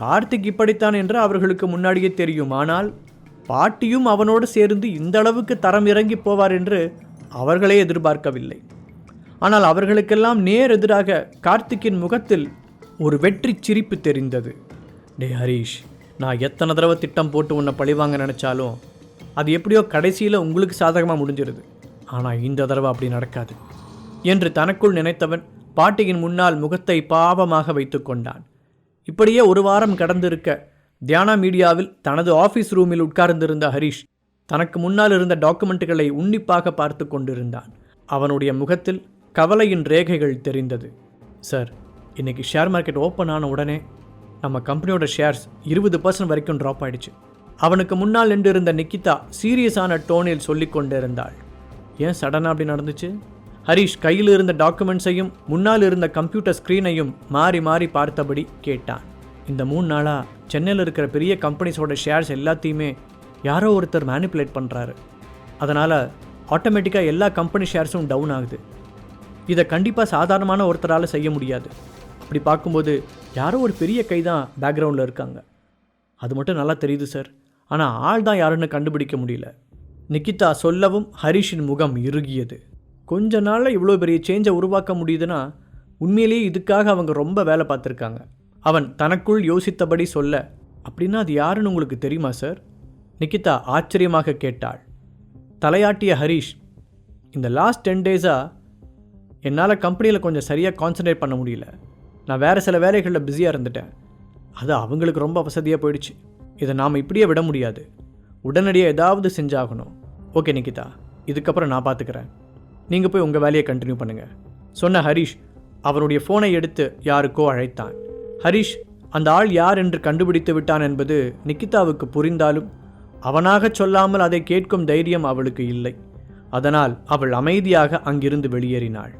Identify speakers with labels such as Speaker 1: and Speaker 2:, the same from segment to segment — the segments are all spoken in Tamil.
Speaker 1: கார்த்திக் இப்படித்தான் என்று அவர்களுக்கு முன்னாடியே தெரியும். ஆனால் பாட்டியும் அவனோடு சேர்ந்து இந்த அளவுக்கு தரம் இறங்கி போவார் என்று அவர்களே எதிர்பார்க்கவில்லை. ஆனால் அவர்களுக்கெல்லாம் நேர் எதிராக கார்த்திக்கின் முகத்தில் ஒரு வெற்றி சிரிப்பு தெரிந்தது. டே ஹரீஷ் நான் எத்தனை தடவை திட்டம் போட்டு உன்னை பழிவாங்க நினச்சாலும் அது எப்படியோ கடைசியில் உங்களுக்கு சாதகமாக முடிஞ்சிருது. ஆனால் இந்த தடவை அப்படி நடக்காது என்று தனக்குள் நினைத்தவன் பாட்டியின் முன்னால் முகத்தை பாவமாக வைத்து கொண்டான். இப்படியே ஒரு வாரம் கடந்திருக்க தியானா மீடியாவில் தனது ஆஃபீஸ் ரூமில் உட்கார்ந்திருந்த ஹரிஷ் தனக்கு முன்னால் இருந்த டாக்குமெண்ட்டுகளை உன்னிப்பாக பார்த்து கொண்டிருந்தான். அவனுடைய முகத்தில் கவலையின் ரேகைகள் தெரிந்தது. சார் இன்னைக்கு ஷேர் மார்க்கெட் ஓப்பன் ஆன உடனே நம்ம கம்பெனியோட ஷேர்ஸ் இருபது பர்சன்ட் வரைக்கும் ட்ராப் ஆயிடுச்சு. அவனுக்கு முன்னால் நின்று இருந்த நிக்கிதா சீரியஸான டோனில் சொல்லிக் கொண்டிருந்தாள் ஏன் சடனாக அப்படி நடந்துச்சு? ஹரிஷ் கையில் இருந்த டாக்குமெண்ட்ஸையும் முன்னால் இருந்த கம்ப்யூட்டர் ஸ்க்ரீனையும் மாறி மாறி பார்த்தபடி கேட்டான். இந்த மூணு நாளாக சென்னையில் இருக்கிற பெரிய கம்பெனிஸோட ஷேர்ஸ் எல்லாத்தையுமே யாரோ ஒருத்தர் மேனிப்புலேட் பண்ணுறாரு அதனால் ஆட்டோமேட்டிக்காக எல்லா கம்பெனி ஷேர்ஸும் டவுன் ஆகுது. இதை கண்டிப்பாக சாதாரணமான ஒருத்தரால் செய்ய முடியாது. அப்படி பார்க்கும்போது யாரோ ஒரு பெரிய கை தான் பேக்ரவுண்டில் இருக்காங்க. அது மட்டும் நல்லா தெரியுது சார் ஆனால் ஆள் தான் யாருன்னு கண்டுபிடிக்க முடியல. நிக்கிதா சொல்லவும் ஹரிஷின் முகம் இறுகியது. கொஞ்ச நாளில் இவ்வளோ பெரிய சேஞ்சை உருவாக்க முடியுதுன்னா உண்மையிலேயே இதுக்காக அவங்க ரொம்ப வேலை பார்த்துருக்காங்க. அவன் தனக்குள் யோசித்தபடி சொல்ல அப்படின்னா அது யாருன்னு உங்களுக்கு தெரியுமா சார் நிக்கிதா ஆச்சரியமாக கேட்டாள். தலையாட்டிய ஹரிஷ் இந்த லாஸ்ட் டென் டேஸாக என்னால் கம்பெனியில் கொஞ்சம் சரியாக கான்சன்ட்ரேட் பண்ண முடியல. நான் வேறு சில வேலைகளில் பிஸியாக இருந்துட்டேன். அது அவங்களுக்கு ரொம்ப வசதியாக போயிடுச்சு. இதை நாம் இப்படியே விட முடியாது. உடனடியாக ஏதாவது செஞ்சாகணும். ஓகே நிக்கிதா. இதுக்கப்புறம் நான் பார்த்துக்கிறேன் நீங்கள் போய் உங்கள் வேலையை கண்டினியூ பண்ணுங்கள் சொன்ன ஹரிஷ் அவனுடைய ஃபோனை எடுத்து யாருக்கோ அழைத்தான். ஹரிஷ் அந்த ஆள் யார் என்று கண்டுபிடித்து விட்டான் என்பது நிக்கிதாவுக்கு புரிந்தாலும் அவனாகச் சொல்லாமல் அதை கேட்கும் தைரியம் அவளுக்கு இல்லை. அதனால் அவள் அமைதியாக அங்கிருந்து வெளியேறினாள்.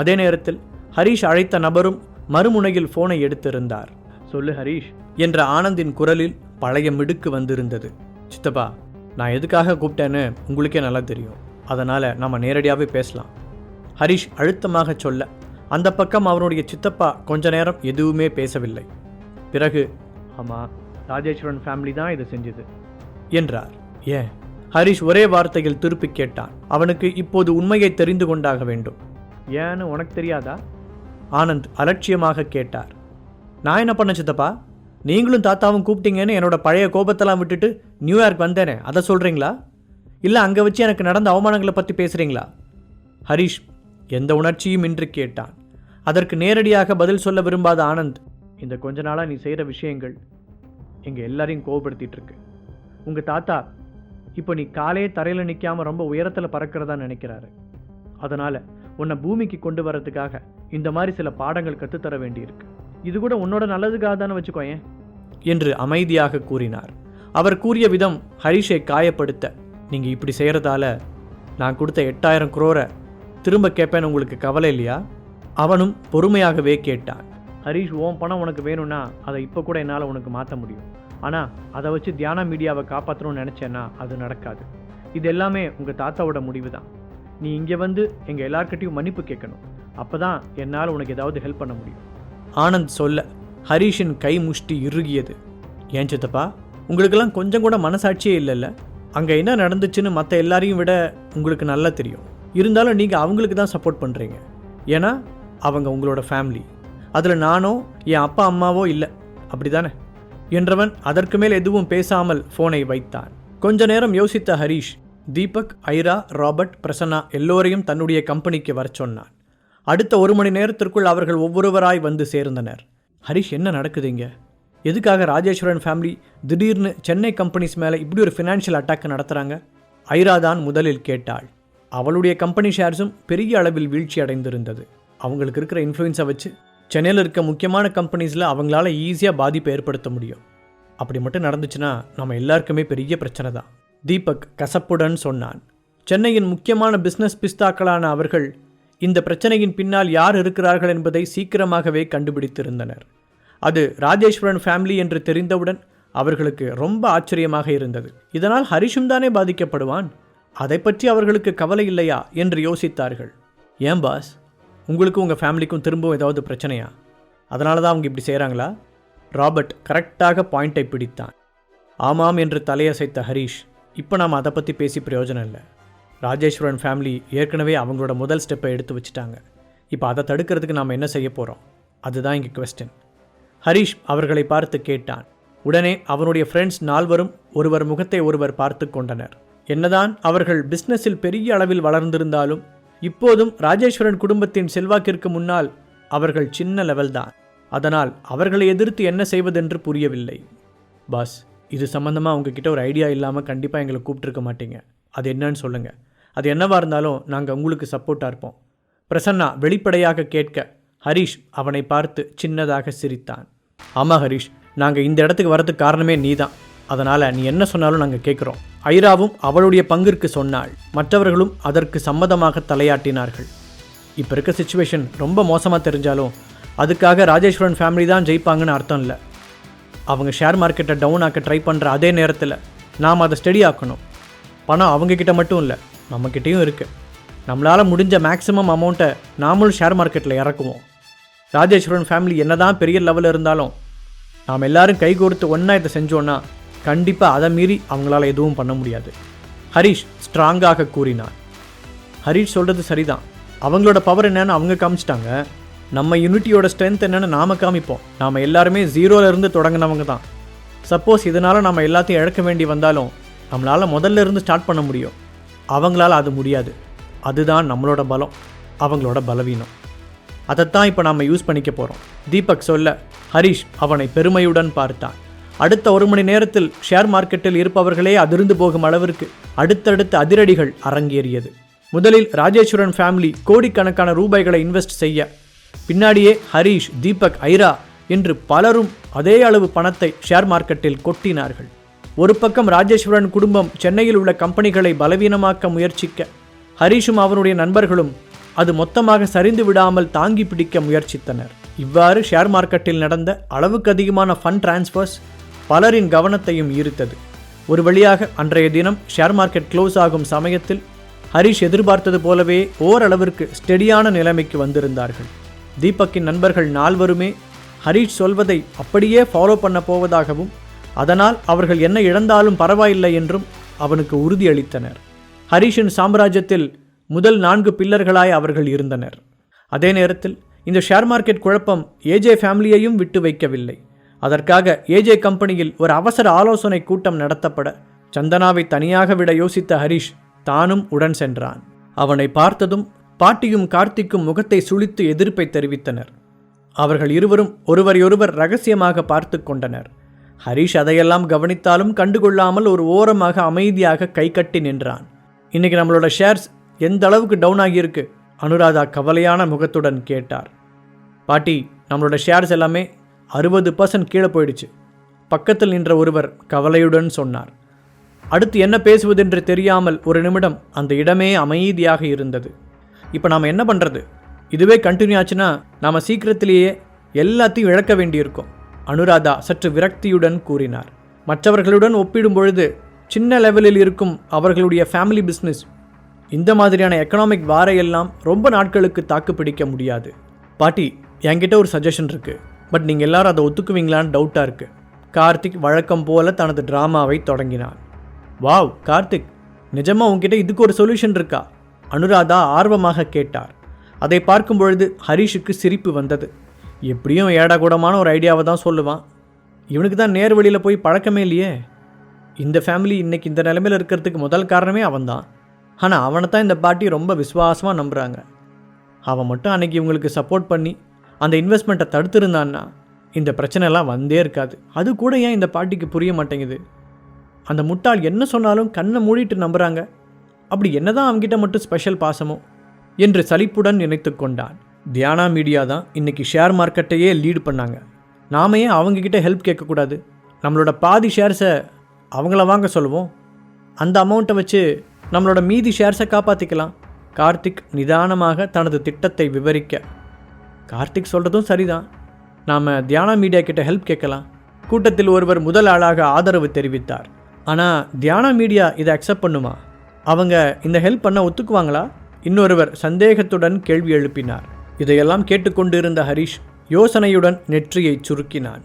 Speaker 1: அதே நேரத்தில் ஹரிஷ் அழைத்த நபரும் மறுமுனையில் ஃபோனை எடுத்திருந்தார். சொல்லு ஹரிஷ் என்ற ஆனந்தின் குரலில் பழைய மிடுக்கு வந்திருந்தது. சித்தப்பா நான் எதுக்காக கூப்பிட்டேன்னு உங்களுக்கே நல்லா தெரியும். அதனால் நம்ம நேரடியாகவே பேசலாம். ஹரிஷ் அழுத்தமாக சொல்ல அந்த பக்கம் அவனுடைய சித்தப்பா கொஞ்ச நேரம் எதுவுமே பேசவில்லை. பிறகு ஆமாம் ராஜேஸ்வரன் ஃபேமிலி தான் இதை செஞ்சது. என்றார். ஏன்? ஹரிஷ் ஒரே வார்த்தையில் திருப்பி கேட்டான். அவனுக்கு இப்போது உண்மையை தெரிந்து கொண்டாக வேண்டும். ஏன்னு உனக்கு தெரியாதா? ஆனந்த் அலட்சியமாக கேட்டார். நான் என்ன பண்ண சித்தப்பா? நீங்களும் தாத்தாவும் கூப்பிட்டீங்கன்னு என்னோட பழைய கோபத்தெல்லாம் விட்டுட்டு நியூயார்க் வந்தேனே அதை சொல்கிறீங்களா இல்லை அங்கே வச்சு எனக்கு நடந்த அவமானங்களை பற்றி பேசுகிறீங்களா ஹரிஷ் எந்த உணர்ச்சியும் இன்று கேட்டான். அதற்கு நேரடியாக பதில் சொல்ல விரும்பாத ஆனந்த் இந்த கொஞ்ச நாளாக நீ செய்கிற விஷயங்கள் எங்கள் எல்லாரையும் கோவப்படுத்திட்டு இருக்கு. உங்கள் தாத்தா இப்போ நீ காலையே தரையில் நிற்காமல் ரொம்ப உயரத்தில் பறக்கிறதா நினைக்கிறாரு. அதனால் உன்னை பூமிக்கு கொண்டு வரதுக்காக இந்த மாதிரி சில பாடங்கள் கற்றுத்தர வேண்டியிருக்கு. இது கூட உன்னோட நல்லதுக்காக தானே வச்சுக்கோயேன் என்று அமைதியாக கூறினார். அவர் கூறிய விதம் ஹரிஷை காயப்படுத்த நீங்கள் இப்படி செய்கிறதால நான் கொடுத்த எட்டாயிரம் குரோரை திரும்ப கேட்பேன்னு உங்களுக்கு கவலை இல்லையா? அவனும் பொறுமையாகவே கேட்டான். ஹரிஷ் ஓன் பணம் உனக்கு வேணும்னா அதை இப்போ கூட என்னால் உனக்கு மாற்ற முடியும். ஆனால் அதை வச்சு தியானா மீடியாவை காப்பாற்றணும்னு நினச்சேன்னா அது நடக்காது. இது எல்லாமே உங்கள் தாத்தாவோட முடிவு தான் நீ இங்கே வந்து எங்கள் எல்லார்கிட்டையும் மன்னிப்பு கேட்கணும். அப்போ தான் என்னால் உனக்கு ஏதாவது ஹெல்ப் பண்ண முடியும். ஆனந்த் சொல்ல ஹரிஷின் கை முஷ்டி இறுகியது. ஏன் சித்தப்பா உங்களுக்கெல்லாம் கொஞ்சம் கூட மனசாட்சியே இல்லைல்ல? அங்கே என்ன நடந்துச்சுன்னு மற்ற எல்லாரையும் விட உங்களுக்கு நல்லா தெரியும். இருந்தாலும் நீங்கள் அவங்களுக்கு தான் சப்போர்ட் பண்ணுறீங்க ஏன்னா அவங்க உங்களோட ஃபேமிலி அதில் நானோ என் அப்பா அம்மாவோ இல்லை. அப்படி தானே என்றவன் அதற்கு மேல் எதுவும் பேசாமல் ஃபோனை வைத்தான். கொஞ்ச நேரம் யோசித்த ஹரீஷ் தீபக் ஐரா ராபர்ட் பிரசன்னா எல்லோரையும் தன்னுடைய கம்பெனிக்கு வர சொன்னான். அடுத்த ஒரு மணி நேரத்திற்குள் அவர்கள் ஒவ்வொருவராய் வந்து சேர்ந்தனர். ஹரிஷ் என்ன நடக்குதுங்க எதுக்காக ராஜேஸ்வரன் ஃபேமிலி திடீர்னு சென்னை கம்பெனிஸ் மேலே இப்படி ஒரு ஃபினான்ஷியல் அட்டாக் நடத்துகிறாங்க ஐரா தான் முதலில் கேட்டாள். அவளுடைய கம்பெனி ஷேர்ஸும் பெரிய அளவில் வீழ்ச்சி அடைந்திருந்தது. அவங்களுக்கு இருக்கிற இன்ஃப்ளூயன்ஸை வச்சு சென்னையில் இருக்க முக்கியமான கம்பெனிஸில் அவங்களால ஈஸியாக பாதிப்பை ஏற்படுத்த முடியும். அப்படி மட்டும் நடந்துச்சுன்னா நம்ம எல்லாருக்குமே பெரிய பிரச்சனை தான். தீபக் கசப்புடன் சொன்னான். சென்னையின் முக்கியமான பிஸ்னஸ் பிஸ்தாக்களான அவர்கள் இந்த பிரச்சனையின் பின்னால் யார் இருக்கிறார்கள் என்பதை சீக்கிரமாகவே கண்டுபிடித்திருந்தனர். அது ராஜேஸ்வரன் ஃபேமிலி என்று தெரிந்தவுடன் அவர்களுக்கு ரொம்ப ஆச்சரியமாக இருந்தது. இதனால் ஹரிஷும் தானே பாதிக்கப்படுவான்? அதை பற்றி அவர்களுக்கு கவலை இல்லையா? என்று யோசித்தார்கள். ஏன் பாஸ் உங்களுக்கும் உங்கள் ஃபேமிலிக்கும் திரும்பவும் ஏதாவது பிரச்சனையா? அதனால தான் அவங்க இப்படி செய்கிறாங்களா ராபர்ட் கரெக்டாக பாயிண்டை பிடித்தான். ஆமாம் என்று தலையசைத்த ஹரீஷ் இப்போ நாம் அதை பற்றி பேசி பிரயோஜனம் இல்லை. ராஜேஸ்வரன் ஃபேமிலி ஏற்கனவே அவங்களோட முதல் ஸ்டெப்பை எடுத்து வச்சுட்டாங்க. இப்போ அதை தடுக்கிறதுக்கு நாம் என்ன செய்ய போகிறோம் அதுதான் இங்கே கொஸ்டின் ஹரீஷ் அவர்களை பார்த்து கேட்டான். உடனே அவனுடைய ஃப்ரெண்ட்ஸ் நால்வரும் ஒருவர் முகத்தை ஒருவர் பார்த்து கொண்டனர். என்னதான் அவர்கள் பிஸ்னஸில் பெரிய அளவில் வளர்ந்திருந்தாலும் இப்போதும் ராஜேஸ்வரன் குடும்பத்தின் செல்வாக்கிற்கு முன்னால் அவர்கள் சின்ன லெவல் தான். அதனால் அவர்களை எதிர்த்து என்ன செய்வதென்று புரியவில்லை. பாஸ் இது சம்மந்தமாக உங்ககிட்ட ஒரு ஐடியா இல்லாமல் கண்டிப்பாக எங்களை கூப்பிட்டுருக்க மாட்டீங்க. அது என்னன்னு சொல்லுங்கள் அது என்னவாக இருந்தாலும் நாங்கள் உங்களுக்கு சப்போர்ட்டாக இருப்போம். பிரசன்னா வெளிப்படையாக கேட்க ஹரீஷ் அவனை பார்த்து சின்னதாக சிரித்தான். ஆமாம் ஹரீஷ் நாங்கள் இந்த இடத்துக்கு வரதுக்கு காரணமே நீ தான் அதனால் நீ என்ன சொன்னாலும் நாங்கள் கேட்குறோம் ஐராவும் அவளுடைய பங்கிற்கு சொன்னாள். மற்றவர்களும் அதற்கு சம்மதமாக தலையாட்டினார்கள். இப்போ இருக்க சுச்சுவேஷன் ரொம்ப மோசமாக தெரிஞ்சாலும் அதுக்காக ராஜேஸ்வரன் ஃபேமிலி தான் ஜெயிப்பாங்கன்னு அர்த்தம் இல்லை. அவங்க ஷேர் மார்க்கெட்டை டவுன் ஆக்க ட்ரை பண்ணுற அதே நேரத்தில் நாம் அதை ஸ்டடி ஆக்கணும். பணம் அவங்கக்கிட்ட மட்டும் இல்லை நம்மக்கிட்டேயும் இருக்குது நம்மளால் முடிஞ்ச மேக்ஸிமம் அமௌண்ட்டை நாமளும் ஷேர் மார்க்கெட்டில் இறக்குவோம். ராஜேஸ்வரன் ஃபேமிலி என்னதான் பெரிய லெவலில் இருந்தாலும் நாம் எல்லாரும் கை கொடுத்து ஒன்றா இதை செஞ்சோன்னா கண்டிப்பாக அதை மீறி அவங்களால எதுவும் பண்ண முடியாது. ஹரீஷ் ஸ்ட்ராங்காக கூறினார். ஹரீஷ் சொல்கிறது சரிதான். அவங்களோட பவர் என்னன்னு அவங்க காமிச்சிட்டாங்க. நம்ம யூனிட்டியோட ஸ்ட்ரென்த் என்னென்னு நாம காமிப்போம். நாம் எல்லாருமே ஜீரோலேருந்து தொடங்கினவங்க தான். சப்போஸ் இதனால் நம்ம எல்லாத்தையும் இழக்க வேண்டி வந்தாலும் நம்மளால் முதல்ல இருந்து ஸ்டார்ட் பண்ண முடியும். அவங்களால அது முடியாது. அதுதான் நம்மளோட பலம். அவங்களோட பலவீனம். அதைத்தான் இப்போ நாம் யூஸ் பண்ணிக்க போகிறோம் தீபக் சொல்ல ஹரிஷ் அவனை பெருமையுடன் பார்த்தான். அடுத்த ஒரு மணி நேரத்தில் ஷேர் மார்க்கெட்டில் இருப்பவர்களே அதிர்ந்து போகும் அளவிற்கு அடுத்தடுத்த அதிரடிகள் அரங்கேறியது. முதலில் ராஜேஸ்வரன் ஃபேமிலி கோடிக்கணக்கான ரூபாய்களை இன்வெஸ்ட் செய்ய பின்னாடியே ஹரீஷ் தீபக் ஐரா என்று பலரும் அதே அளவு பணத்தை ஷேர் மார்க்கெட்டில் கொட்டினார்கள். ஒரு பக்கம் ராஜேஸ்வரன் குடும்பம் சென்னையில் உள்ள கம்பெனிகளை பலவீனமாக்க முயற்சிக்க ஹரீஷும் அவனுடைய நண்பர்களும் அது மொத்தமாக சரிந்து விடாமல் தாங்கி பிடிக்க முயற்சித்தனர். இவ்வாறு ஷேர் மார்க்கெட்டில் நடந்த அளவுக்கு அதிகமான ஃபண்ட் டிரான்ஸ்ஃபர்ஸ் பலரின் கவனத்தையும் ஈர்த்தது. ஒரு வழியாக அன்றைய தினம் ஷேர் மார்க்கெட் க்ளோஸ் ஆகும் சமயத்தில் ஹரிஷ் எதிர்பார்த்தது போலவே ஓரளவிற்கு ஸ்டெடியான நிலைமைக்கு வந்திருந்தார்கள். தீபக்கின் நண்பர்கள் நால்வருமே ஹரீஷ் சொல்வதை அப்படியே ஃபாலோ பண்ண போவதாகவும் அதனால் அவர்கள் என்ன இழந்தாலும் பரவாயில்லை என்றும் அவனுக்கு உறுதியளித்தனர். ஹரீஷின் சாம்ராஜ்யத்தில் முதல் நான்கு பில்லர்களாய் அவர்கள் இருந்தனர். அதே நேரத்தில் இந்த ஷேர் மார்க்கெட் குழப்பம் ஏஜே ஃபேமிலியையும் விட்டு வைக்கவில்லை. அதற்காக ஏஜே கம்பெனியில் ஒரு அவசர ஆலோசனை கூட்டம் நடத்தப்பட சந்தனாவை தனியாக விட யோசித்த ஹரிஷ் தானும் உடன் சென்றான். அவனை பார்த்ததும் பாட்டியும் கார்த்திக்கும் முகத்தை சுழித்து எதிர்ப்பை தெரிவித்தனர். அவர்கள் இருவரும் ஒருவரையொருவர் ரகசியமாக பார்த்து கொண்டனர். ஹரிஷ் அதையெல்லாம் கவனித்தாலும் கண்டுகொள்ளாமல் ஒரு ஓரமாக அமைதியாக கை கட்டி நின்றான். இன்னைக்கு நம்மளோட ஷேர்ஸ் எந்த அளவுக்கு டவுன் ஆகியிருக்கு? அனுராதா கவலையான முகத்துடன் கேட்டார். பாட்டி நம்மளோட ஷேர்ஸ் எல்லாமே அறுபது பர்சன்ட் கீழே போயிடுச்சு. பக்கத்தில் நின்ற ஒருவர் கவலையுடன் சொன்னார். அடுத்து என்ன பேசுவதென்று தெரியாமல் ஒரு நிமிடம் அந்த இடமே அமைதியாக இருந்தது. இப்போ நாம் என்ன பண்ணுறது இதுவே கண்டினியூ ஆச்சுன்னா நாம் சீக்கிரத்திலேயே எல்லாத்தையும் இழக்க வேண்டியிருக்கும். அனுராதா சற்று விரக்தியுடன் கூறினார். மற்றவர்களுடன் ஒப்பிடும் பொழுது சின்ன லெவலில் இருக்கும் அவர்களுடைய ஃபேமிலி பிஸ்னஸ் இந்த மாதிரியான எக்கனாமிக் வாரையெல்லாம் ரொம்ப நாட்களுக்கு தாக்கு பிடிக்க முடியாது. பாட்டி என்கிட்ட ஒரு சஜஷன் இருக்குது பட் நீங்கள் எல்லாரும் அதை ஒத்துக்குவீங்களான்னு டவுட்டாக இருக்குது கார்த்திக் வழக்கம் போல தனது ட்ராமாவை தொடங்கினான் வாவ் கார்த்திக். நிஜமாக உங்ககிட்ட இதுக்கு ஒரு சொல்யூஷன் இருக்கா? அனுராதா ஆர்வமாக கேட்டார். அதை பார்க்கும் பொழுது ஹரிஷுக்கு சிரிப்பு வந்தது. எப்படியும் ஏடாகூடமான ஒரு ஐடியாவை தான் சொல்லுவான். இவனுக்கு தான் நேர் வழியில் போய் பழக்கமே இல்லையே. இந்த ஃபேமிலி இன்னைக்கு இந்த நிலைமையில் இருக்கிறதுக்கு முதல் காரணமே அவன்தான். ஆனால் அவனை தான் இந்த பாட்டி ரொம்ப விசுவாசமாக நம்புகிறாங்க அவன் மட்டும் அன்னைக்கு இவங்களுக்கு சப்போர்ட் பண்ணி அந்த இன்வெஸ்ட்மெண்ட்டை தடுத்துருந்தான்னா இந்த பிரச்சனைலாம் வந்தே இருக்காது. அது கூட ஏன் இந்த பாட்டிக்கு புரிய மாட்டேங்குது? அந்த முட்டாள் என்ன சொன்னாலும் கண்ணை மூடிட்டு நம்புகிறாங்க அப்படி என்னதான் அவங்கிட்ட மட்டும் ஸ்பெஷல் பாசமோ என்று சலிப்புடன் நினைத்து கொண்டான். தியானா மீடியா தான் இன்னைக்கு ஷேர் மார்க்கெட்டையே லீடு பண்ணாங்க. நாம ஏன் அவங்கக்கிட்ட ஹெல்ப் கேட்கக்கூடாது? நம்மளோட பாதி ஷேர்ஸை அவங்கள வாங்க சொல்லுவோம். அந்த அமௌண்ட்டை வச்சு நம்மளோட மீதி ஷேர்ஸை காப்பாற்றிக்கலாம் கார்த்திக் நிதானமாக தனது திட்டத்தை விவரிக்க. கார்த்திக் சொல்கிறதும் சரிதான். நாம் தியானா மீடியா கிட்ட ஹெல்ப் கேட்கலாம். கூட்டத்தில் ஒருவர் முதல் ஆளாக ஆதரவு தெரிவித்தார். ஆனால் தியானா மீடியா இதை அக்செப்ட் பண்ணுமா? அவங்க இந்த ஹெல்ப் பண்ண ஒத்துக்குவாங்களா? இன்னொருவர் சந்தேகத்துடன் கேள்வி எழுப்பினார். இதையெல்லாம் கேட்டுக்கொண்டிருந்த ஹரிஷ் யோசனையுடன் நெற்றியை சுருக்கினான்.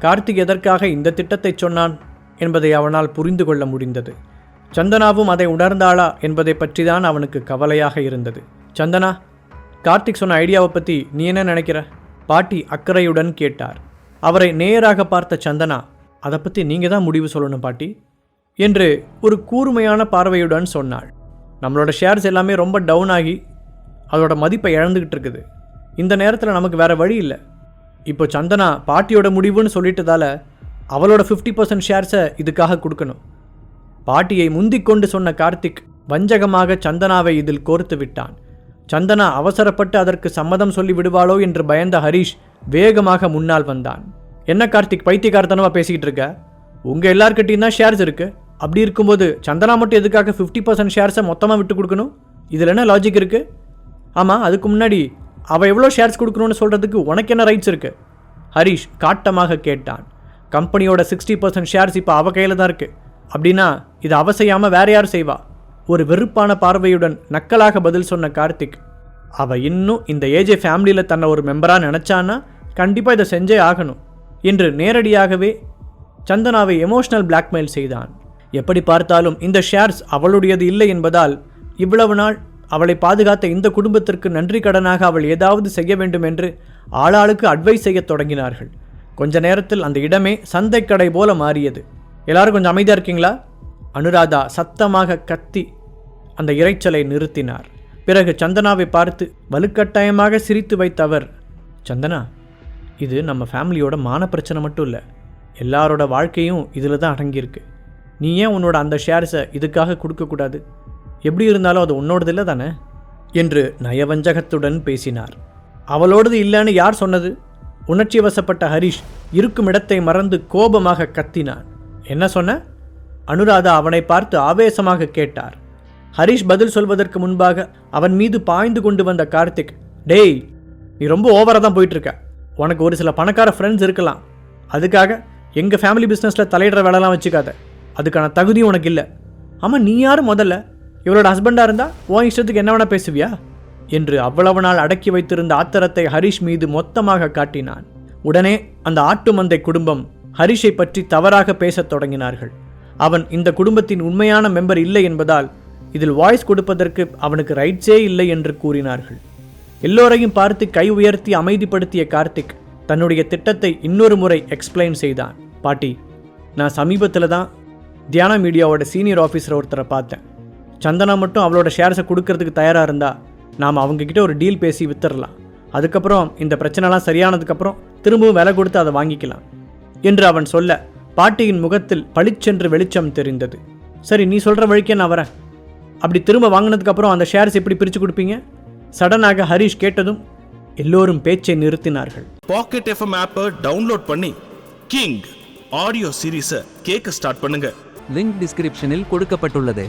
Speaker 1: கார்த்திக் எதற்காக இந்த திட்டத்தை சொன்னான் என்பதை அவனால் புரிந்து கொள்ள முடிந்தது. சந்தனாவும் அதை உணர்ந்தாளா என்பதை பற்றி தான் அவனுக்கு கவலையாக இருந்தது. சந்தனா கார்த்திக் சொன்ன ஐடியாவை பற்றி நீ என்ன நினைக்கிற? பாட்டி அக்கறையுடன் கேட்டார். அவரை நேராக பார்த்த சந்தனா அதை பற்றி நீங்கள் தான் முடிவு சொல்லணும் பாட்டி என்று ஒரு கூர்மையான பார்வையுடன் சொன்னாள். நம்மளோட ஷேர்ஸ் எல்லாமே ரொம்ப டவுன் ஆகி அதோட மதிப்பை இழந்துக்கிட்டு இருக்குது. இந்த நேரத்தில் நமக்கு வேறு வழி இல்லை. இப்போ சந்தனா பாட்டியோட முடிவுன்னு சொல்லிட்டதால அவளோட ஃபிஃப்டி பர்சன்ட் ஷேர்ஸை இதுக்காக கொடுக்கணும். பாட்டியை முந்திக் கொண்டு சொன்ன கார்த்திக் வஞ்சகமாக சந்தனாவை இதில் கோர்த்து விட்டான். சந்தனா அவசரப்பட்டு அதற்கு சம்மதம் சொல்லி விடுவாளோ என்று பயந்த ஹரிஷ் வேகமாக முன்னால் வந்தான். என்ன கார்த்திக் பைத்தியக்காரத்தனமா பேசிக்கிட்டு இருக்க? உங்கள் எல்லார்கிட்டையும் தான் ஷேர்ஸ் இருக்கு. அப்படி இருக்கும்போது சந்தனா மட்டும் எதுக்காக ஃபிஃப்டி பர்சன்ட் ஷேர்ஸை மொத்தமாக விட்டு கொடுக்கணும்? இதில் என்ன லாஜிக் இருக்கு? ஆமாம் அதுக்கு முன்னாடி அவள் எவ்வளோ ஷேர்ஸ் கொடுக்கணும்னு சொல்கிறதுக்கு உனக்கு என்ன ரைட்ஸ் இருக்கு? ஹரிஷ் காட்டமாக கேட்டான். கம்பெனியோட சிக்ஸ்டி பர்சன்ட் ஷேர்ஸ் இப்போ அவ கையில் தான் இருக்குது அப்படின்னா இது அவ செய்யாமல் வேற யார் செய்வா? ஒரு வெறுப்பான பார்வையுடன் நக்கலாக பதில் சொன்ன கார்த்திக். அவ இன்னும் இந்த ஏஜே ஃபேமிலியில் தன்னை ஒரு மெம்பராக நினச்சான்னா கண்டிப்பாக இதை செஞ்சே ஆகணும். என்று நேரடியாகவே சந்தனாவை எமோஷனல் பிளாக்மெயில் செய்தான். எப்படி பார்த்தாலும் இந்த ஷேர்ஸ் அவளுடையது இல்லை என்பதால் இவ்வளவு நாள் அவளை பாதுகாத்த இந்த குடும்பத்திற்கு நன்றி கடனாக அவள் ஏதாவது செய்ய வேண்டும் என்று ஆளாளுக்கு அட்வைஸ் செய்யத் தொடங்கினார்கள். கொஞ்ச நேரத்தில் அந்த இடமே சந்தைக்கடை போல மாறியது. எல்லாரும் கொஞ்சம் அமைதியாக இருக்கீங்களா? அனுராதா சத்தமாக கத்தி அந்த இரைச்சலை நிறுத்தினார். பிறகு சந்தனாவை பார்த்து வலுக்கட்டாயமாக சிரித்து வைத்த அவர் சந்தனா இது நம்ம ஃபேமிலியோட மான பிரச்சனை மட்டும் இல்லை எல்லாரோட வாழ்க்கையும் இதில் தான் அடங்கியிருக்கு. நீ ஏன் உன்னோட அந்த ஷேர்ஸை இதுக்காக கொடுக்கக்கூடாது எப்படி இருந்தாலும் அது உன்னோடது இல்லை தானே? என்று நயவஞ்சகத்துடன் பேசினார். அவளோடது இல்லைன்னு யார் சொன்னது? உணர்ச்சி வசப்பட்ட ஹரிஷ் இருக்கும் இடத்தை மறந்து கோபமாக கத்தினான். என்ன சொன்ன? அனுராதா அவனை பார்த்து ஆவேசமாக கேட்டார். ஹரிஷ் பதில் சொல்வதற்கு முன்பாக அவன் மீது பாய்ந்து கொண்டு வந்த கார்த்திக் டேய் நீ ரொம்ப ஓவராக தான் போயிட்டு இருக்க உனக்கு ஒரு சில பணக்கார ஃப்ரெண்ட்ஸ் இருக்கலாம். அதுக்காக எங்கள் ஃபேமிலி பிஸ்னஸில் தலையிடுற வேலைலாம் வச்சுக்காத. அதுக்கான தகுதியும் உனக்கு இல்லை. ஆமாம் நீ யார் முதல்ல? இவளோட ஹஸ்பண்டாக இருந்தால் உன் இஷ்டத்துக்கு என்ன வேணால் பேசுவியா? என்று அவ்வளவு நாள் அடக்கி வைத்திருந்த ஆத்திரத்தை ஹரிஷ் மீது மொத்தமாக காட்டினான். உடனே அந்த ஆட்டு மந்தை குடும்பம் ஹரிஷை பற்றி தவறாக பேசத் தொடங்கினார்கள். அவன் இந்த குடும்பத்தின் உண்மையான மெம்பர் இல்லை என்பதால் இதில் வாய்ஸ் கொடுப்பதற்கு அவனுக்கு ரைட்ஸே இல்லை என்று கூறினார்கள். எல்லோரையும் பார்த்து கை உயர்த்தி அமைதிப்படுத்திய கார்த்திக் தன்னுடைய திட்டத்தை இன்னொரு முறை எக்ஸ்பிளைன் செய்தான். பாட்டி நான் சமீபத்தில் தான் தியானா மீடியாவோட சீனியர் ஆஃபீஸர் ஒருத்தரை பார்த்தேன். சந்தனா மட்டும் அவளோட ஷேர்ஸை கொடுக்கறதுக்கு தயாராக இருந்தா நாம் அவங்கக்கிட்ட ஒரு டீல் பேசி வித்துடலாம் அதுக்கப்புறம் இந்த பிரச்சனைலாம் சரியானதுக்கப்புறம் திரும்பவும் விலை கொடுத்து அதை வாங்கிக்கலாம். என்று அவன் சொல்ல பாட்டியின் முகத்தில் பளிச்சென்று வெளிச்சம் தெரிந்தது. சரி நீ சொல்கிற வழிக்கே நான் வரேன். அப்படி திரும்ப வாங்கினதுக்கப்புறம் அந்த ஷேர்ஸ் எப்படி பிரித்து கொடுப்பீங்க? சடனாக ஹரிஷ் கேட்டதும் எல்லோரும் பேச்சை நிறுத்தினார்கள்.
Speaker 2: பாக்கெட் எஃப்எம் ஆப்பை டவுன்லோட் பண்ணி கிங் ஆடியோ சீரீஸை கேட்க ஸ்டார்ட் பண்ணுங்க.
Speaker 3: லிங்க் டிஸ்கிரிப்ஷனில் கொடுக்கப்பட்டுள்ளது.